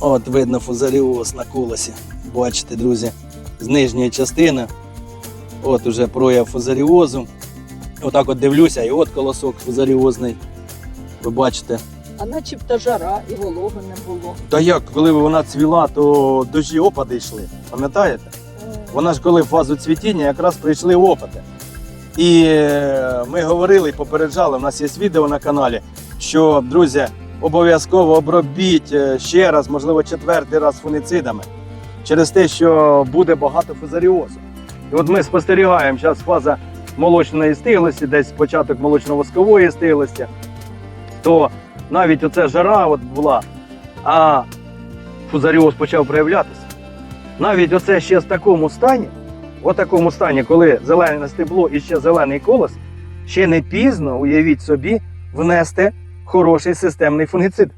От видно фузаріоз на колосі. Бачите, друзі, з нижньої частини. От уже прояв фузаріозу. Отак от дивлюся, і от колосок фузаріозний. Ви бачите. А начебто жара і вологи не було. Та як, коли вона цвіла, то дощі опади йшли. Пам'ятаєте? Вона ж коли в фазу цвітіння якраз прийшли опади. І е, ми говорили і попереджали, у нас є відео на каналі, що, друзі, обов'язково обробіть е, ще раз, можливо, четвертий раз фуніцидами через те, що буде багато фузаріозу. І от ми спостерігаємо зараз фаза молочної стиглості, десь початок молочно-воскової стиглості, то навіть оця жара от була, а фузаріоз почав проявлятися. Навіть оце ще в такому стані, в такому стані, коли зелене стебло і ще зелений колос, ще не пізно, уявіть собі, внести хороший системний фунгіцид.